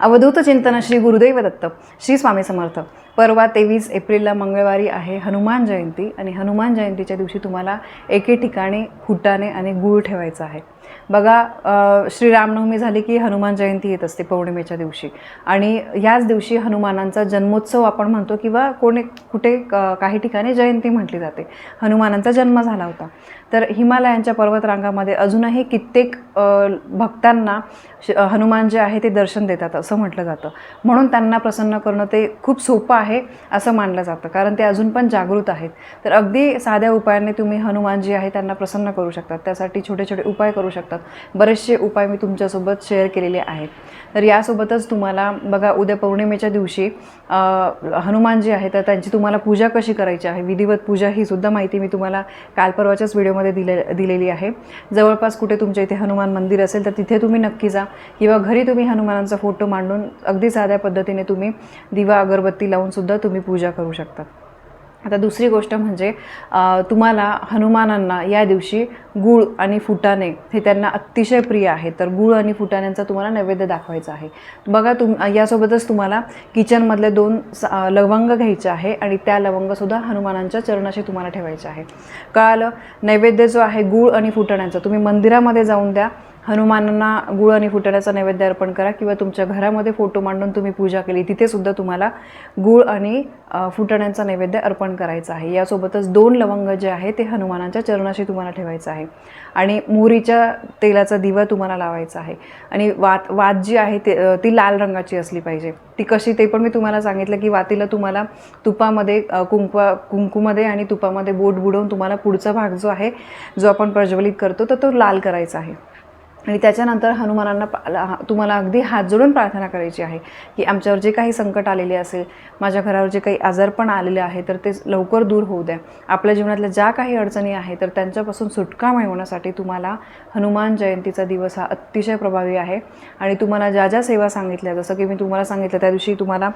अवधूत चिंतन श्री गुरुदेव दत्त श्री स्वामी समर्थ. परवा तेवीस एप्रिलला मंगळवारी आहे हनुमान जयंती आणि हनुमान जयंतीच्या दिवशी तुम्हाला एके ठिकाणी फुटाने आणि गूळ ठेवायचा आहे. बघा श्रीरामनवमी झाली की हनुमान जयंती येत असते पौर्णिमेच्या दिवशी. आणि याच दिवशी हनुमानांचा जन्मोत्सव आपण म्हणतो किंवा कोणी कुठे क- काही ठिकाणी जयंती म्हटली जाते. हनुमानांचा जन्म झाला होता. तर हिमालयांच्या पर्वतरांगामध्ये अजूनही कित्येक भक्तांना श- हनुमान जे आहे ते दर्शन देतात असं असं म्हटलं जातं. म्हणून त्यांना प्रसन्न करणं ते खूप सोपं आहे असं मानलं जातं. कारण ते अजून पण जागृत आहेत. तर अगदी साध्या उपायाने तुम्ही हनुमान जी आहे त्यांना प्रसन्न करू शकतात. त्यासाठी छोटे छोटे उपाय करू शकतात. बरेचसे उपाय मी तुमच्यासोबत शेअर केलेले आहेत. तर यासोबतच तुम्हाला बघा उद्या पौर्णिमेच्या दिवशी हनुमान जी आहे तर त्यांची तुम्हाला पूजा कशी करायची आहे? विधिवत पूजा ही सुद्धा माहिती मी तुम्हाला काल परवाच्याच व्हिडिओमध्ये दिले दिलेली आहे. जवळपास कुठे तुमच्या इथे हनुमान मंदिर असेल तर तिथे तुम्ही नक्की जा. किंवा घरी तुम्ही हनुमानांचा फोटो मांडून अगदी साध्या पद्धतीने तुम्ही दिवा अगरबत्ती लावून सुद्धा तुम्ही पूजा करू शकता. आता दुसरी गोष्ट म्हणजे तुम्हाला हनुमानांना या दिवशी गूळ आणि फुटाणे हे त्यांना अतिशय प्रिय आहे. तर गूळ आणि फुटाण्यांचा तुम्हाला नैवेद्य दाखवायचा आहे. बघा तुम यासोबतच तुम्हाला किचनमधले दोन स- लवंग घ्यायचे आहे आणि त्या लवंगसुद्धा हनुमानांच्या चरणाशी तुम्हाला ठेवायचे आहे. कळालं नैवेद्य जो आहे गूळ आणि फुटाण्यांचा तुम्ही मंदिरामध्ये जाऊन द्या. हनुमानांना गुळ आणि फुटाण्याचा नैवेद्य अर्पण करा किंवा तुमच्या घरामध्ये फोटो मांडून तुम्ही पूजा केली तिथेसुद्धा तुम्हाला गुळ आणि अ, फुटाण्यांचा नैवेद्य अर्पण करायचा आहे. यासोबतच दोन लवंग जे आहे ते हनुमानाच्या चरणाशी तुम्हाला ठेवायचं आहे. आणि मोहरीच्या तेलाचा दिवा तुम्हाला लावायचा आहे. आणि वात वात जी आहे ते ती लाल रंगाची असली पाहिजे. ती कशी ते पण मी तुम्हाला सांगितलं की वातीला तुम्हाला तुपामध्ये कुंकवा कुंकूमध्ये आणि तुपामध्ये बोट बुडवून तुम्हाला पुढचा भाग जो आहे जो आपण प्रज्वलित करतो तर तो लाल करायचा आहे. आणि त्याच्यानंतर हनुमानांना पा- तुम्हाला अगदी हात जोडून प्रार्थना करायची आहे की आमच्यावर जे काही संकट आलेले असेल माझ्या घरावर जे काही आजारपण आलेले आहे तर ते लवकर दूर होऊ द्या. आपल्या जीवनातल्या ज्या काही अडचणी आहेत तर त्यांच्यापासून सुटका मिळवण्यासाठी तुम्हाला हनुमान जयंतीचा दिवस हा अतिशय प्रभावी आहे. आणि तुम्हाला ज्या ज्या सेवा सांगितल्या जसं की मी तुम्हाला सांगितलं त्या दिवशी तुम्हाला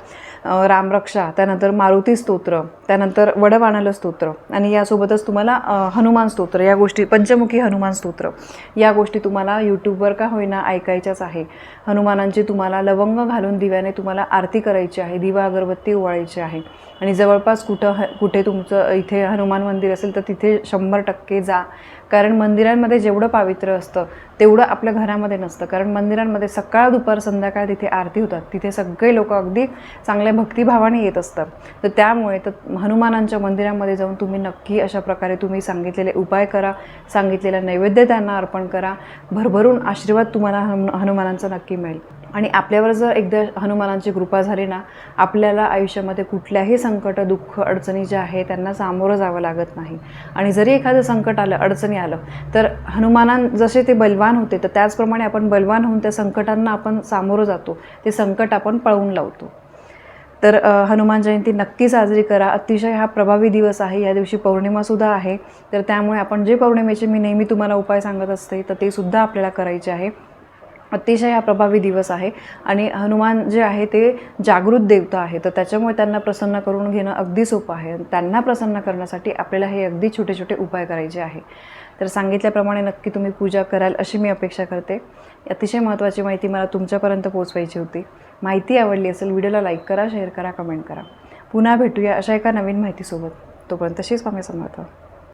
रामरक्षा त्यानंतर मारुती स्तोत्र त्यानंतर वडवाणालं स्तोत्र आणि यासोबतच तुम्हाला हनुमान स्तोत्र या गोष्टी पंचमुखी हनुमान स्तोत्र या गोष्टी तुम्हाला यूट्यूबवर का होईना ऐकायच्याच आहे. हनुमानांची तुम्हाला लवंग घालून दिव्याने तुम्हाला आरती करायची आहे. दिवा अगरबत्ती ओवाळायची आहे. आणि जवळपास कुठं ह कुठे तुमचं इथे हनुमान मंदिर असेल तर तिथे शंभर टक्के जा. कारण मंदिरांमध्ये जेवढं पावित्र्य असतं तेवढं आपल्या घरामध्ये नसतं. कारण मंदिरांमध्ये सकाळ दुपार संध्याकाळ तिथे आरती होतात. तिथे सगळे लोक अगदी चांगल्या भक्तिभावाने येत असतात. तर त्यामुळे तर हनुमानांच्या मंदिरामध्ये जाऊन तुम्ही नक्की अशा प्रकारे तुम्ही सांगितलेले उपाय करा सांगितलेला नैवेद्य त्यांना अर्पण करा. भरभरून आशीर्वाद तुम्हाला हनु हनुमानांचा नक्की मिळेल. आणि आपल्यावर जर एकदा हनुमानांची कृपा झाली ना आपल्याला आयुष्यामध्ये कुठल्याही संकट दुःख अडचणी ज्या आहे त्यांना सामोरं जावं लागत नाही. आणि जरी एखादं संकट आलं अडचणी आलं तर हनुमानां जसे ते बलवान होते तर त्याचप्रमाणे आपण बलवान होऊन त्या संकटांना आपण सामोरं जातो. ते संकट आपण पळवून लावतो. तर हनुमान जयंती नक्की साजरी करा. अतिशय हा प्रभावी दिवस आहे. या दिवशी पौर्णिमासुद्धा आहे. तर त्यामुळे आपण जे पौर्णिमेचे मी नेहमी तुम्हाला उपाय सांगत असते तर ते सुद्धा आपल्याला करायचे आहे. अतिशय हा प्रभावी दिवस आहे. आणि हनुमान जे आहे ते जागृत देवता आहे. तर त्याच्यामुळे त्यांना प्रसन्न करून घेणं अगदी सोपं आहे. त्यांना प्रसन्न करण्यासाठी आपल्याला हे अगदी छोटे छोटे उपाय करायचे आहे. तर सांगितल्याप्रमाणे नक्की तुम्ही पूजा कराल अशी मी अपेक्षा करते. अतिशय महत्त्वाची माहिती मला तुमच्यापर्यंत पोहोचवायची होती. माहिती आवडली असेल व्हिडिओला लाईक करा शेअर करा कमेंट करा. पुन्हा भेटूया अशा एका नवीन माहितीसोबत. तोपर्यंत तशीच स्वामी समर्थ.